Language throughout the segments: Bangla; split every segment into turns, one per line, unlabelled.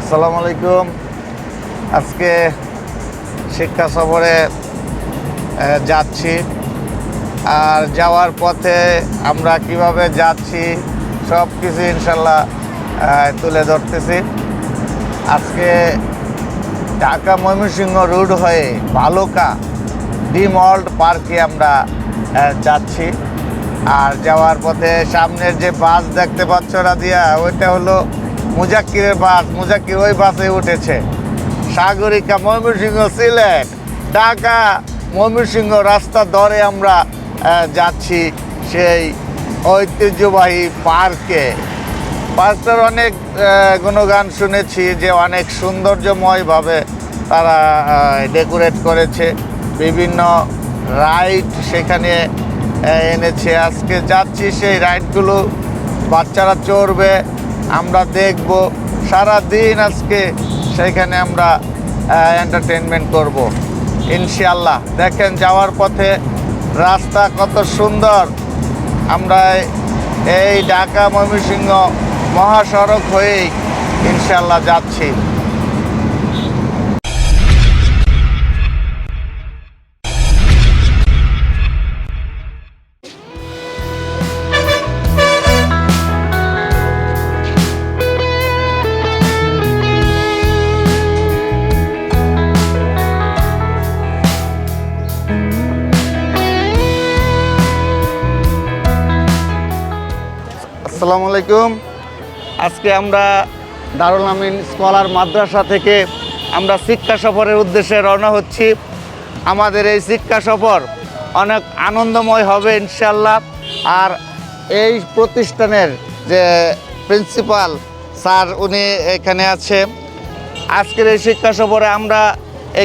আসসালামু আলাইকুম। আজকে শিক্ষা সফরে যাচ্ছি। আর যাওয়ার পথে আমরা কীভাবে যাচ্ছি সব কিছু ইনশাল্লাহ তুলে ধরতেছি। আজকে ঢাকা ময়মনসিংহ রোড হয়ে ভালুকা ডিমল্ট পার্কে আমরা যাচ্ছি। আর যাওয়ার পথে সামনের যে বাস দেখতে পাচ্ছ রাদিয়া ওইটা হলো মুজাক্কিরের বাস, মুজাক্কির ওই বাসে উঠেছে। সাগরিকা ময়মনসিংহ সিলেট। ঢাকা ময়মনসিংহ রাস্তা ধরে আমরা যাচ্ছি সেই ঐতিহ্যবাহী পার্কে। পার্কটার অনেক গুণগান শুনেছি যে অনেক সৌন্দর্যময়ভাবে তারা ডেকোরেট করেছে। বিভিন্ন রাইড সেখানে এনেছে। আজকে যাচ্ছি সেই রাইডগুলো, বাচ্চারা চড়বে। আমরা দেখব সারা দিন আজকে সেখানে আমরা এন্টারটেনমেন্ট করব। ইনশাল্লাহ দেখেন যাওয়ার পথে রাস্তা কত সুন্দর। আমরা এই ঢাকা ময়মনসিংহ মহাসড়ক হয়েই ইনশাল্লাহ যাচ্ছি। আসসালামু আলাইকুম। আজকে আমরা দারুল আমিন স্কলার মাদ্রাসা থেকে আমরা শিক্ষা সফরের উদ্দেশ্যে রওনা হচ্ছি। আমাদের এই শিক্ষা সফর অনেক আনন্দময় হবে ইনশাল্লাহ আর এই প্রতিষ্ঠানের যে প্রিন্সিপাল স্যার উনি এখানে আছে। আজকের এই শিক্ষা সফরে আমরা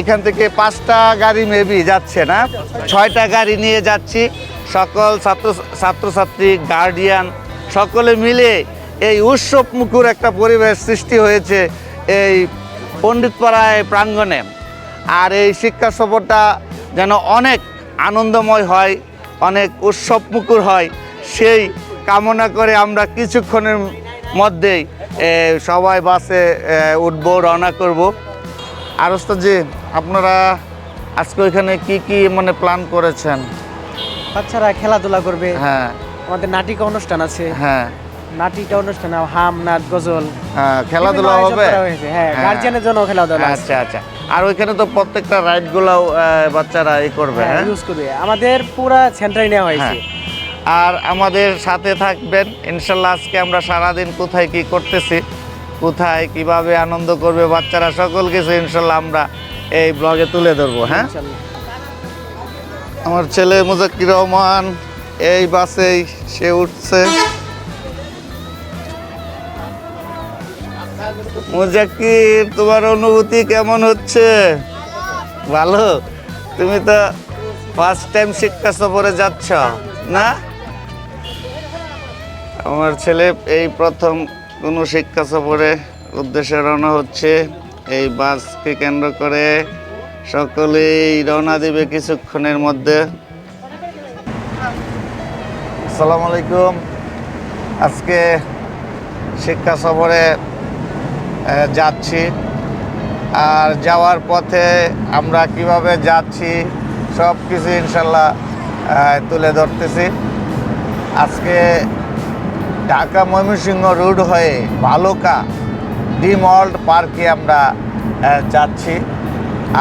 এখান থেকে পাঁচটা গাড়ি মেবি যাচ্ছে না? ছয়টা গাড়ি নিয়ে যাচ্ছি। সকল ছাত্র ছাত্রছাত্রী গার্ডিয়ান সকলে মিলে এই উৎসব মুখর একটা পরিবেশ সৃষ্টি হয়েছে এই পণ্ডিতপাড়ায় প্রাঙ্গণে। আর এই শিক্ষা সফরটা যেন অনেক আনন্দময় হয় অনেক উৎসব মুখর হয় সেই কামনা করে আমরা কিছুক্ষণের মধ্যেই সবাই বাসে উঠবো রওনা করব। আর ওস্তাদজি আপনারা আজকে ওইখানে কি কি মানে প্ল্যান করেছেন?
বাচ্চারা খেলাধুলা করবে।
হ্যাঁ।
আমাদের নাটিকা অনুষ্ঠান আছে।
হ্যাঁ।
নাটিকা অনুষ্ঠান হাম নাচ গজল।
হ্যাঁ, খেলাধুলা হবে।
হ্যাঁ
হ্যাঁ।
গার্জিয়ানের জন্য খেলাধুলা
আচ্ছা আচ্ছা। আর ওইখানে তো প্রত্যেকটা রাইড গুলাও বাচ্চারা ই করবে হ্যাঁ
ইউজ করবে। আমাদের পুরা সেন্টারে নেওয়া হয়েছে।
হ্যাঁ আর আমাদের সাথে থাকবেন। ইনশাল্লাহ আজকে আমরা সারাদিন কোথায় কি করতেছি কোথায় কীভাবে আনন্দ করবে বাচ্চারা সকল কিছু ইনশাল্লাহ আমরা এই ব্লগে তুলে ধরবো হ্যাঁ? আমার ছেলে মুজাক্কির রহমান এই বাসেই সে উঠছে। মুজাক্কির, তোমার অনুভূতি কেমন হচ্ছে? ভালো? তুমি তো ফার্স্ট টাইম শিক্ষা সফরে যাচ্ছ, না? আমার ছেলে এই প্রথম কোনো শিক্ষা সফরে উদ্দেশ্যে রওনা হচ্ছে। এই বাসকে কেন্দ্র করে সকলেই রওনা দিবে কিছুক্ষণের মধ্যে। আসসালামু আলাইকুম। আজকে শিক্ষা সফরে যাচ্ছি। আর যাওয়ার পথে আমরা কীভাবে যাচ্ছি সব কিছু ইনশাল্লাহ তুলে ধরতেছি। আজকে ঢাকা ময়মনসিংহ রোড হয়ে ভালুকা ডিমল্ট পার্কে আমরা যাচ্ছি।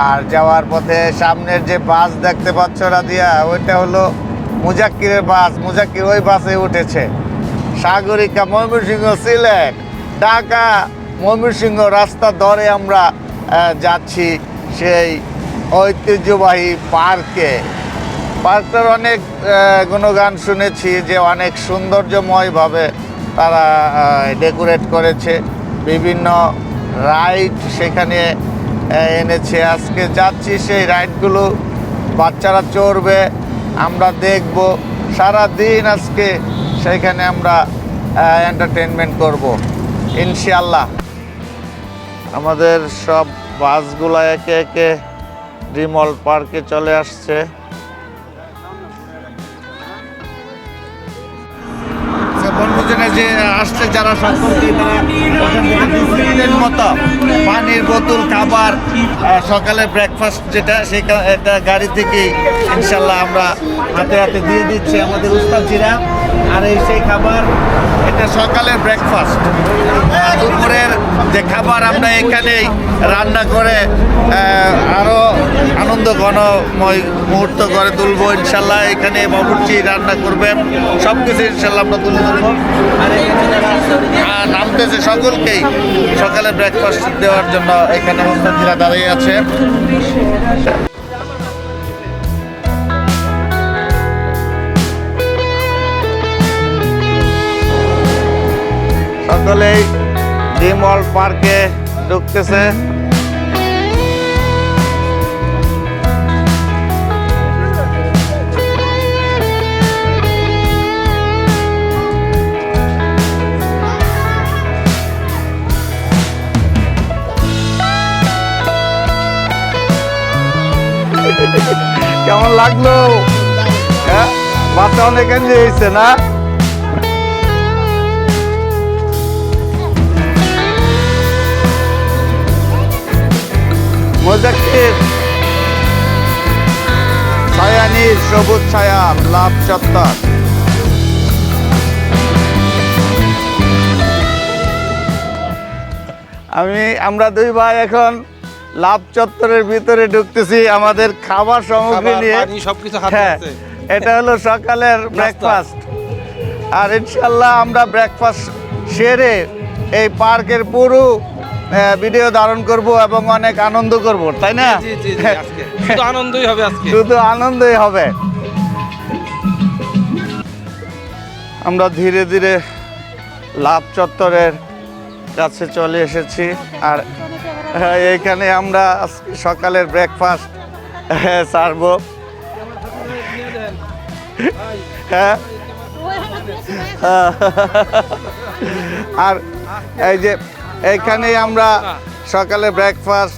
আর যাওয়ার পথে সামনের যে বাস দেখতে পাচ্ছ, রাদিয়া, ওইটা হলো মুজাক্কিরের বাস, মুজাক্কির ওই বাসে উঠেছে। সাগরিকা ময়মনসিংহ সিলেট, ঢাকা ময়মনসিংহ রাস্তা ধরে আমরা যাচ্ছি সেই ঐতিহ্যবাহী পার্কে। পার্কটার অনেক গুণগান শুনেছি যে অনেক সৌন্দর্যময়ভাবে তারা ডেকোরেট করেছে। বিভিন্ন রাইড সেখানে এনেছে। আজকে যাচ্ছি সেই রাইডগুলো, বাচ্চারা চড়বে। আমরা দেখব সারা দিন আজকে সেইখানে আমরা এন্টারটেনমেন্ট করব ইনশাল্লাহ আমাদের সব বাসগুলো একে একে ডিমল পার্কে চলে আসছে। যে আসছে যারা সকলকে তারা পানির মতো বোতল, খাবার সকালে ব্রেকফাস্ট যেটা, সেটা গাড়ি থেকে ইনশাল্লাহ আমরা হাতে হাতে দিয়ে দিচ্ছি আমাদের উস্তাদিরা আর এই সেই খাবার এটা সকালের ব্রেকফাস্ট দুপুরের যে খাবার আমরা এখানেই রান্না করে আহ, আরও আনন্দ ঘনময় মুহূর্ত করে তুলবো। ইনশাল্লাহ এখানে বাবুর্চি রান্না করবেন সব কিছু ইনশাল্লাহ আমরা তুলে ধরবো। আর নামতেছে সকলকেই সকালে ব্রেকফাস্ট দেওয়ার জন্য এখানে মুস্তাদিরা দাঁড়িয়ে আছে। সকলেই ডিমল পার্কে ঢুকতেছে। কেমন লাগল? হ্যাঁ বাচ্চা অনেক এনজয় হয়েছে না? মোজাক্কির ছায়ানির সবুজ ছায়া লাভ চত্বর আমি আমরা দুই ভাই এখন লাভ চত্বরের ভিতরে ঢুকতেছি আমাদের খাবার সামগ্রী নিয়ে।
সবকিছু
হ্যাঁ এটা হলো সকালের ব্রেকফাস্ট আর ইনশাল্লাহ আমরা ব্রেকফাস্ট সেরে এই পার্কের পুরো ভিডিও ধারণ করব এবং অনেক আনন্দ করব তাই না?
জি জি জি আজকে। শুধু আনন্দই হবে আজকে।
শুধু আনন্দই হবে। আমরা ধীরে ধীরে লাভ চত্বরের কাছে চলে এসেছি। আর হ্যাঁ, এইখানে আমরা সকালের ব্রেকফাস্ট সারবো। হ্যাঁ। আর এই যে এইখানেই আমরা সকালে ব্রেকফাস্ট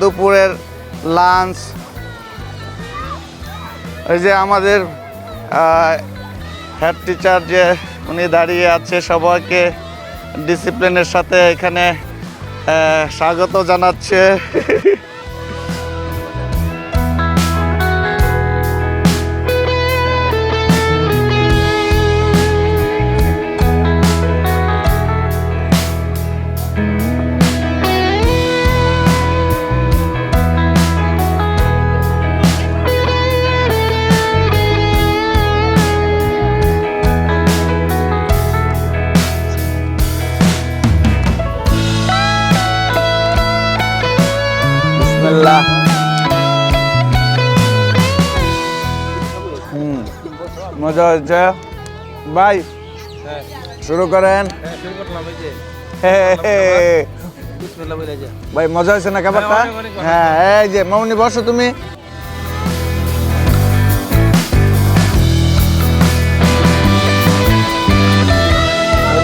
দুপুরের লাঞ্চ ওই যে আমাদের হেড টিচার যে উনি দাঁড়িয়ে আছে সবাইকে ডিসিপ্লিনের সাথে এখানে স্বাগত জানাচ্ছে। মজা হয়েছে ভাই
হ্যাঁ।
শুরু করেন।
হ্যাঁ
ভাই মজা হয়েছে না খাবারটা?
হ্যাঁ।
হ্যাঁ এই যে মামনি বসো তুমি।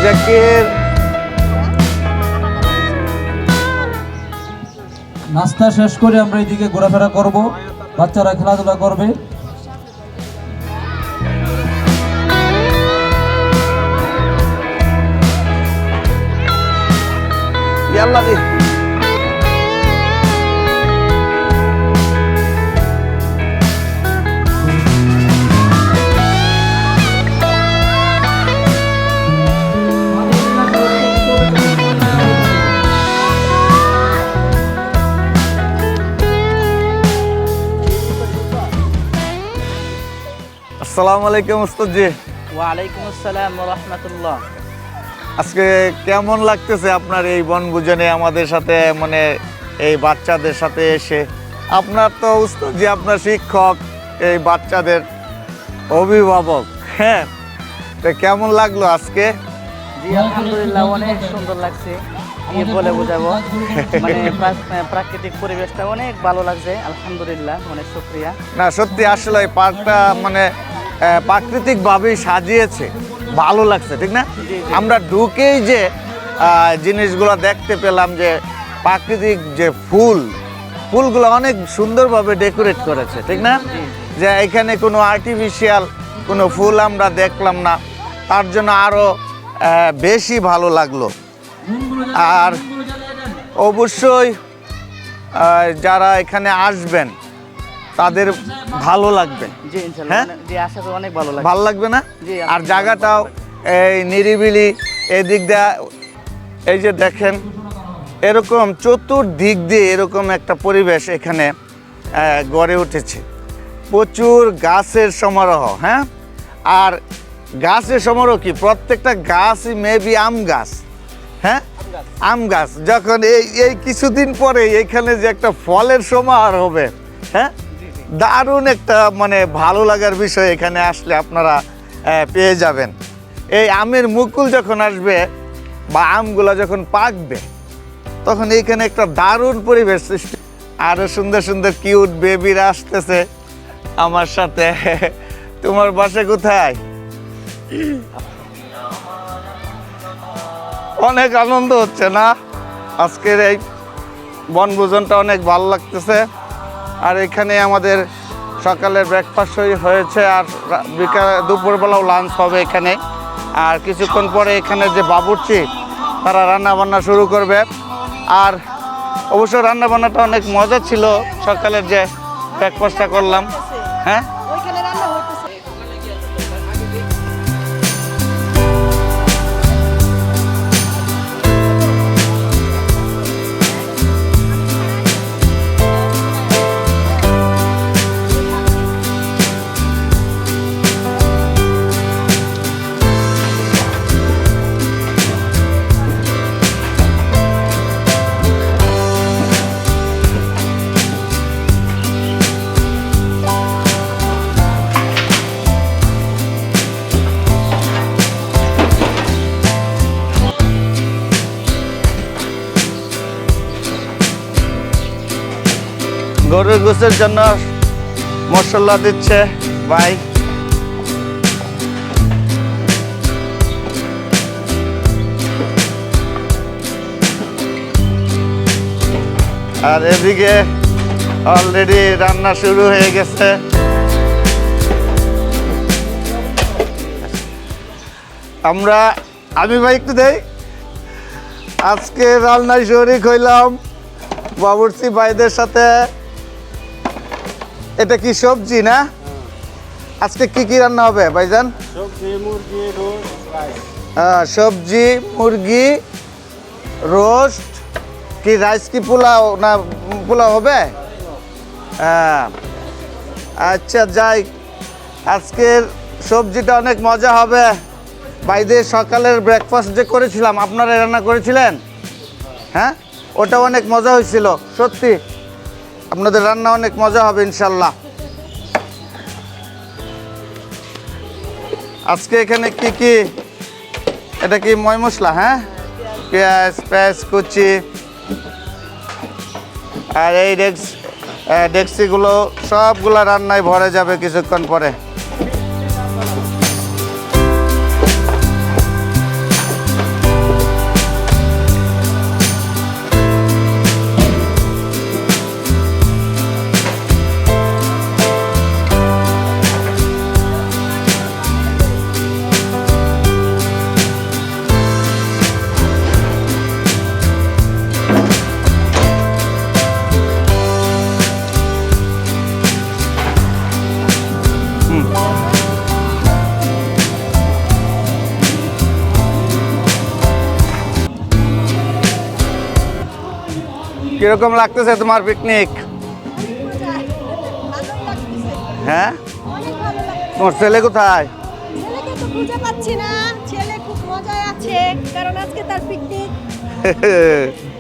জাকির
নাস্তা শেষ করে আমরা এদিকে ঘোরাফেরা করব। বাচ্চারা খেলাধুলা করবে।
ইয়াল্লা দি আসসালামু আলাইকুম উস্তাদ জি
ওয়ালাইকুম আসসালাম রহমতুল্লাহ
আজকে কেমন লাগতেছে আপনার এই বনভোজনে আমাদের সাথে মানে এই বাচ্চাদের সাথে এসে? আপনার তো উস্তাদ যে আপনার শিক্ষক এই বাচ্চাদের অভিভাবক হ্যাঁ? তো কেমন লাগল আজকে?
জি আলহামদুলিল্লাহ অনেক সুন্দর লাগছে। কি বলে বোঝাবো। মানে প্রাকৃতিক পরিবেশটা অনেক ভালো লাগছে আলহামদুলিল্লাহ অনেক শুক্রিয়া।
না সত্যি আসলে এই পার্কটা মানে প্রাকৃতিকভাবেই সাজিয়েছে। ভালো লাগছে ঠিক না? আমরা ঢুকেই যে জিনিসগুলো দেখতে পেলাম যে প্রাকৃতিক যে ফুল ফুলগুলো অনেক সুন্দরভাবে ডেকোরেট করেছে ঠিক না? যে এখানে কোনো আর্টিফিশিয়াল কোনো ফুল আমরা দেখলাম না তার জন্য আরও বেশি ভালো লাগল। আর অবশ্যই যারা এখানে আসবেন তাদের ভালো লাগবে। হ্যাঁ?
অনেক- অনেক ভালো লাগছে
ভালো লাগবে না? আর জায়গাটাও এই নিরিবিলি এদিক দিয়ে এই যে দেখেন এরকম চতুর্দিক দিয়ে এরকম একটা পরিবেশ এখানে গড়ে উঠেছে। প্রচুর গাছের সমারোহ হ্যাঁ? আর গাছের সমারোহ কি? প্রত্যেকটা গাছই মেবি আম গাছ হ্যাঁ? আম গাছ। যখন এই এই কিছুদিন পরে এখানে যে একটা ফলের সমাহার হবে হ্যাঁ? দারুণ একটা মানে ভালো লাগার বিষয় এখানে আসলে আপনারা পেয়ে যাবেন। এই আমের মুকুল যখন আসবে বা আমগুলো যখন পাকবে, তখন এইখানে একটা দারুণ পরিবেশ সৃষ্টি। আরও সুন্দর সুন্দর কিউট বেবিরা আসতেছে আমার সাথে। তোমার বাসা কোথায়? অনেক আনন্দ হচ্ছে না? আজকের এই বনভোজনটা অনেক ভালো লাগতেছে। আর এখানে আমাদের সকালে ব্রেকফাস্ট হয়েছে আর বিকালে দুপুরবেলাও লাঞ্চ হবে এখানে। আর কিছুক্ষণ পরে এখানে যে বাবুর্চি, তারা রান্নাবান্না শুরু করবে। আর অবশ্য রান্নাবান্নাটা অনেক মজা ছিল সকালের যে ব্রেকফাস্টটা করলাম। হ্যাঁ? গোসের জন্য মশলা দিচ্ছে, ভাই। আর এদিকে অলরেডি রান্না শুরু হয়ে গেছে। আমরা, আমি ভাই একটু দেই। আজকে রান্নায় শরিক হইলাম, বাবুর্চি ভাইদের সাথে। এটা কি সবজি না? আজকে কি কি রান্না হবে ভাইজান? সবজি মুরগি রোস্ট কি রাইস কি পোলাও না পোলাও হবে? হ্যাঁ আচ্ছা যাই। আজকের সবজিটা অনেক মজা হবে। ভাইদের সকালের ব্রেকফাস্ট যে করেছিলাম আপনারা রান্না করেছিলেন? হ্যাঁ? ওটা অনেক মজা হয়েছিল সত্যি। আপনাদের রান্না অনেক মজা হবে, ইনশাল্লাহ। আজকে এখানে কি কি? এটা কি ময় মশলা হ্যাঁ? পেঁয়াজ পেঁয়াজ, কুচি, আর এই ডেক্স ডেক্সিগুলো সবগুলো রান্নায় ভরে যাবে কিছুক্ষণ পরে। কীরকম লাগতেছে তোমার পিকনিক হ্যাঁ? তোমার ছেলে কোথায়?
খুঁজে পাচ্ছি না। ছেলে খুব মজায় আছে কারণ আজকে তার পিকনিক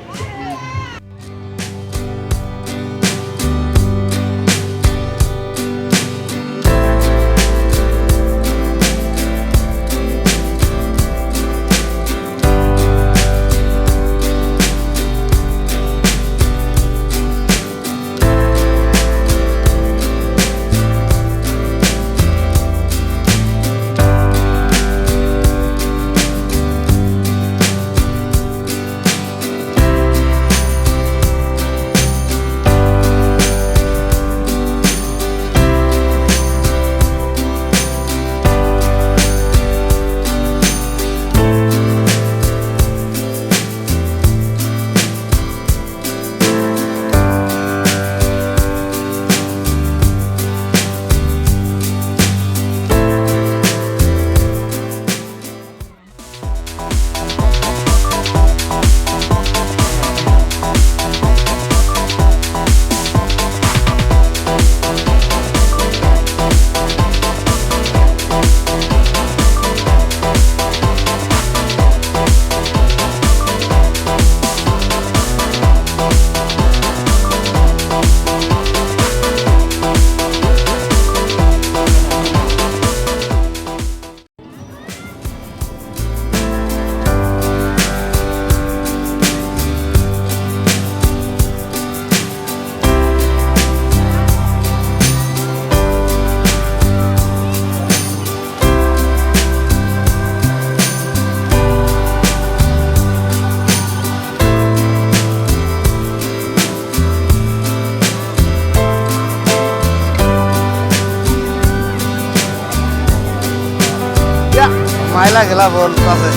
ময়লা গেলা বল আছে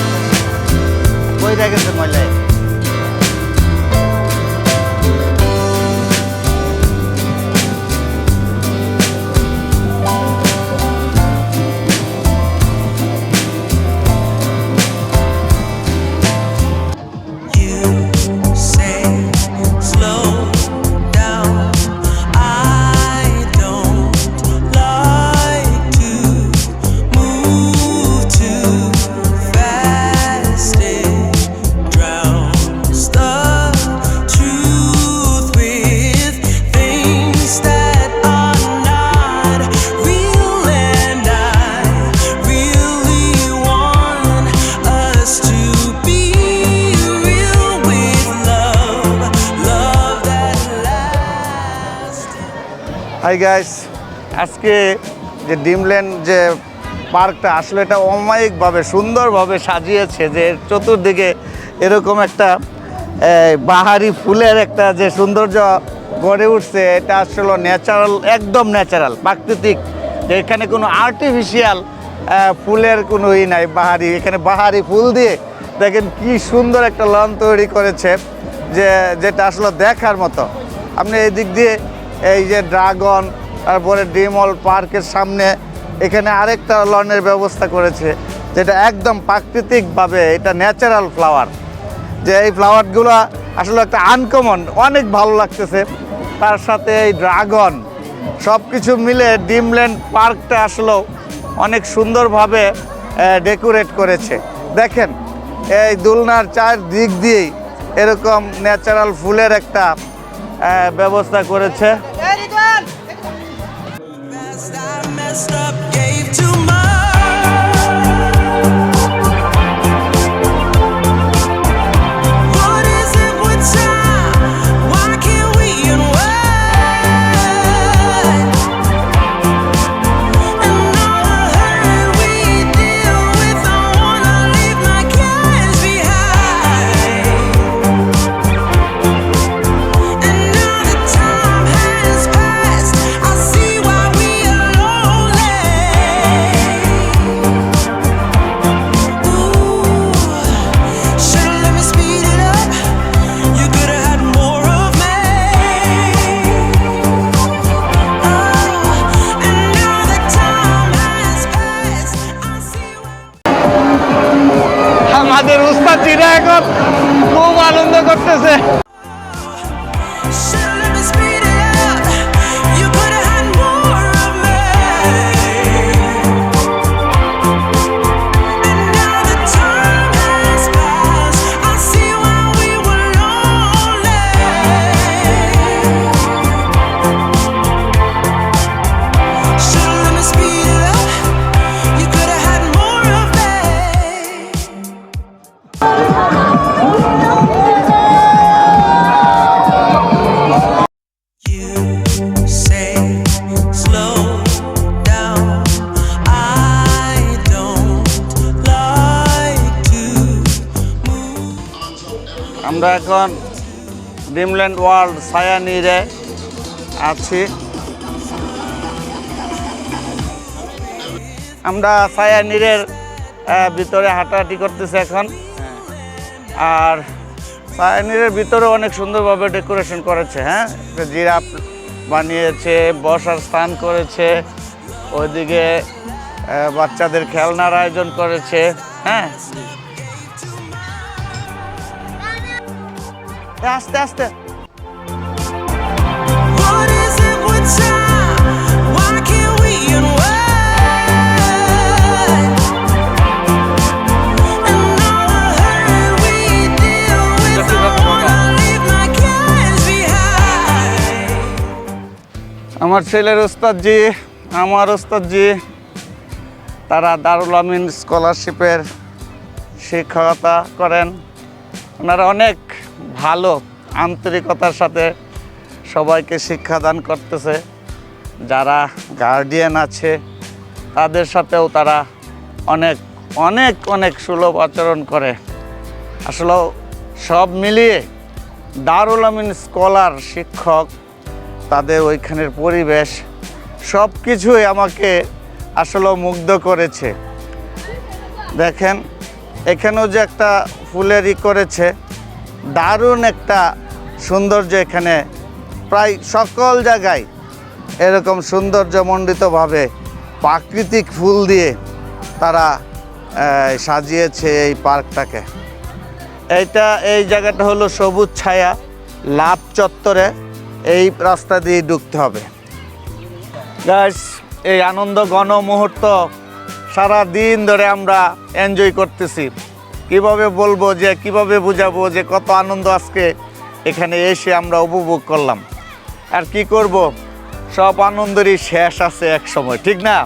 কই গেছে ময়লায় গাইস আজকে যে ডিমল্যান্ড যে পার্কটা আসলে এটা অমায়িকভাবে, সুন্দরভাবে সাজিয়েছে যে চতুর্দিকে এরকম একটা বাহারি ফুলের একটা যে সৌন্দর্য গড়ে উঠছে, এটা আসলে ন্যাচারাল একদম ন্যাচারাল প্রাকৃতিক। এখানে কোনো আর্টিফিশিয়াল ফুলের কোনো ই নাই, বাহারি, এখানে বাহারি ফুল দিয়ে দেখেন কি সুন্দর একটা লন তৈরি করেছে, যে, যেটা আসলে দেখার মতো। আপনি এই দিক দিয়ে এই যে ড্রাগন, তারপরে ডিমল পার্কের সামনে, এখানে আরেকটা লনের ব্যবস্থা করেছে, যেটা একদম প্রাকৃতিকভাবে এটা ন্যাচারাল ফ্লাওয়ার যে এই ফ্লাওয়ারগুলো আসলে একটা আনকমন অনেক ভালো লাগতেছে। তার সাথে এই ড্রাগন সব কিছু মিলে ডিমল্যান্ড পার্কটা আসলেও অনেক সুন্দরভাবে ডেকোরেট করেছে। দেখেন, এই দুলনার চার দিক দিয়েই এরকম ন্যাচারাল ফুলের একটা ব্যবস্থা করেছে। stop. আনন্দ ওয়ার্ল্ড সায়ানিরে আছি। আমরা সায়ানিরের আহ, ভিতরে হাঁটাহাঁটি করতেছি এখন। আর সায়ানিরের ভিতরে অনেক সুন্দরভাবে ডেকোরেশন করেছে হ্যাঁ? জিরাফ বানিয়েছে বসার স্থান করেছে ওইদিকে বাচ্চাদের খেলনার আয়োজন করেছে হ্যাঁ? আস্তে আস্তে। আমার ছেলের ওস্তাদজি, আমার ওস্তাদজি, তারা দারুল আমিন স্কলারশিপের শিক্ষকতা করেন। ওনারা অনেক ভালো আন্তরিকতার সাথে সবাইকে শিক্ষাদান করতেছে। যারা গার্ডিয়ান আছে, তাদের সাথেও তারা অনেক অনেক অনেক সুলভ আচরণ করে। আসলে সব মিলিয়ে দারুল আমিন স্কলার শিক্ষক তাদের ওইখানের পরিবেশ সব কিছুই আমাকে আসলে মুগ্ধ করেছে।
দেখেন, এখানেও যে একটা ফুলের ই করেছে, দারুণ একটা সৌন্দর্য এখানে। প্রায় সকল জায়গায় এরকম সৌন্দর্যমণ্ডিতভাবে প্রাকৃতিক ফুল দিয়ে তারা সাজিয়েছে এই পার্কটাকে। এইটা, এই জায়গাটা হলো সবুজ ছায়া, লাভ চত্বরে। এই রাস্তা দিয়ে ঢুকতে হবে। গাইস এই আনন্দ ঘন মুহূর্ত সারা দিন ধরে আমরা এনজয় করতেছি। কীভাবে বলব যে, কীভাবে বুঝাবো যে, কত আনন্দ আজকে এখানে এসে আমরা উপভোগ করলাম। আর কি করব? সব আনন্দেরই শেষ আছে এক সময়, ঠিক না?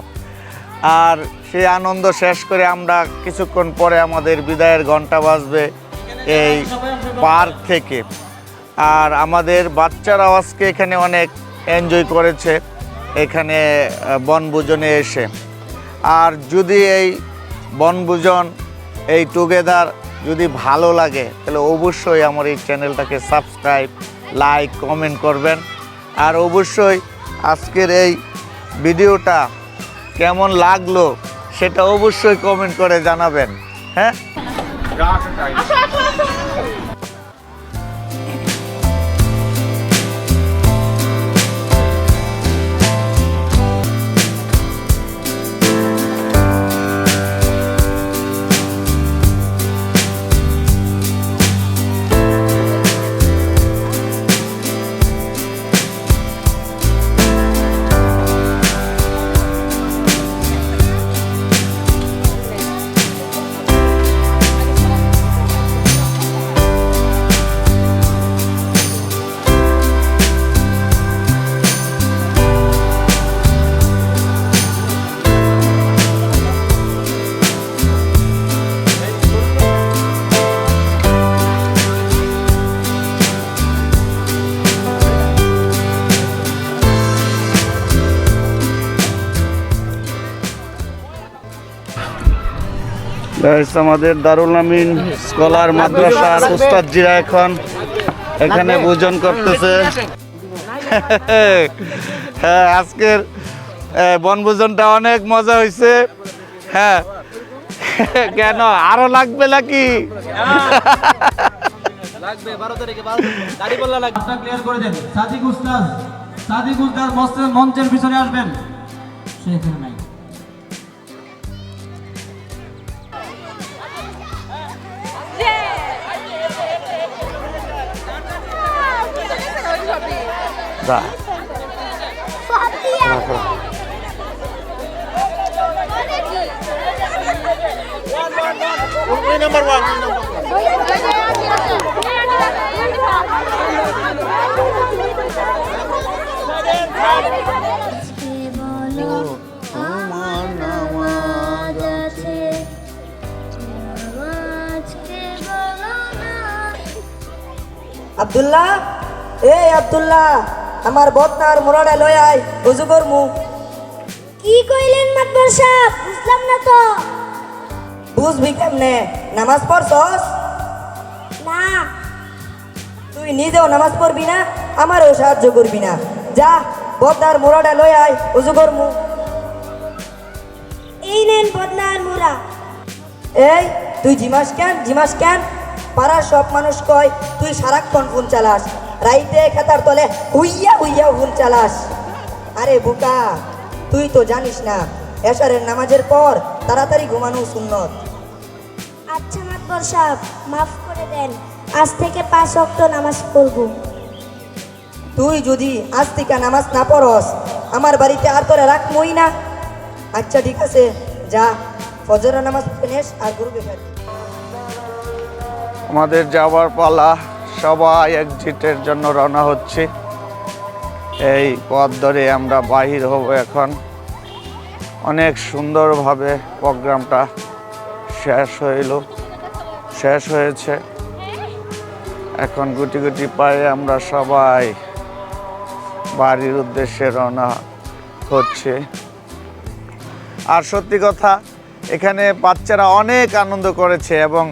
আর সেই আনন্দ শেষ করে আমরা কিছুক্ষণ পরে আমাদের বিদায়ের ঘণ্টা বাজবে এই পার্ক থেকে। আর আমাদের বাচ্চারাও আজকে এখানে অনেক এনজয় করেছে। এখানে বনভোজনে এসে। আর যদি এই বনভোজন এই টুগেদার যদি ভালো লাগে তাহলে অবশ্যই আমার এই চ্যানেলটাকে সাবস্ক্রাইব লাইক কমেন্ট করবেন। আর অবশ্যই আজকের এই ভিডিওটা কেমন লাগল সেটা অবশ্যই কমেন্ট করে জানাবেন। হ্যাঁ? আমাদের দারুল আমিন স্কলার মাদ্রাসার উস্তাদজিরা এখন এখানে ভোজন করতেছে। হ্যাঁ আজকের বনভোজনটা অনেক মজা হয়েছে হ্যাঁ। কেন? আরও লাগবে নাকি?
লাগবে বারো তারিখে বারো গাড়ি বললা লাগবে।
ক্লিয়ার করে দেন। সাদিক উস্তাদ সাদিক উস্তাদ মঞ্চের পিছনে আসবেন। সে এখানে নাই
দা
আমার নামাজ আছে নামাজকে বলো না
আব্দুল্লাহ? এই আব্দুল্লাহ। আমার বদনার মোড়াটা লই আয় উজু করমু।
কি কইলেন মাতবর সাহেব? বুঝলাম না তো।
বুঝবি কেমনে? নামাজ পড়ছস?
না।
তুই নিজেও নামাজ পড়বি না আমারও সাহায্য করবি না। যা বদনার মোড়াটা লই আয় উজু করমু।
এই নেন বদনার মোড়া
এই তুই জিমাস কেন? জিমাস কেন? পাড়ার সব মানুষ কয় তুই সারাক্ষণ ফোন চালাস। রাইতে খাতার তলে হুইয়া হুইয়া ফোন চালাস। আরে বুকা তুই তো জানিস না এশারের নামাজের পর তাড়াতাড়ি ঘুমানো সুন্নত।
আচ্ছা মাতবর সাহেব মাফ করে দেন আজ থেকে পাঁচ ওয়াক্ত নামাজ পড়ব।
তুই যদি আজ থেকে নামাজ না পড়স আমার বাড়িতে আর তোরা রাখবই না। আচ্ছা ঠিক আছে যা ফজর নামাজ ফেনেস আর গ্রুপে ফের
আমাদের যাওয়ার পালা। সবাই এক্সিটের জন্য রওনা হচ্ছে। এই পথ ধরে আমরা বাহির হব এখন। অনেক সুন্দরভাবে প্রোগ্রামটা শেষ হইল। শেষ হয়েছে। এখন গুটি গুটি পায়ে আমরা সবাই বাড়ির উদ্দেশ্যে রওনা হচ্ছে। আর সত্যি কথা, এখানে বাচ্চারা অনেক আনন্দ করেছে এবং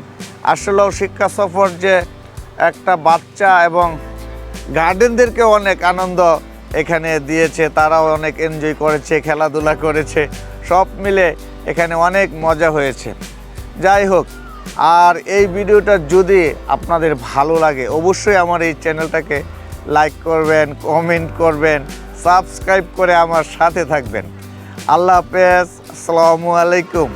আসলেও শিক্ষা সফর যে একটা বাচ্চা এবং গার্ডেনদেরকেও অনেক আনন্দ এখানে দিয়েছে, তারাও অনেক এনজয় করেছে, খেলাধুলা করেছে, সব মিলে এখানে অনেক মজা হয়েছে। যাই হোক, আর এই ভিডিওটা যদি আপনাদের ভালো লাগে, অবশ্যই আমার এই চ্যানেলটাকে লাইক করবেন কমেন্ট করবেন সাবস্ক্রাইব করে আমার সাথে থাকবেন। আল্লাহ হাফেজ, আসসালামু আলাইকুম।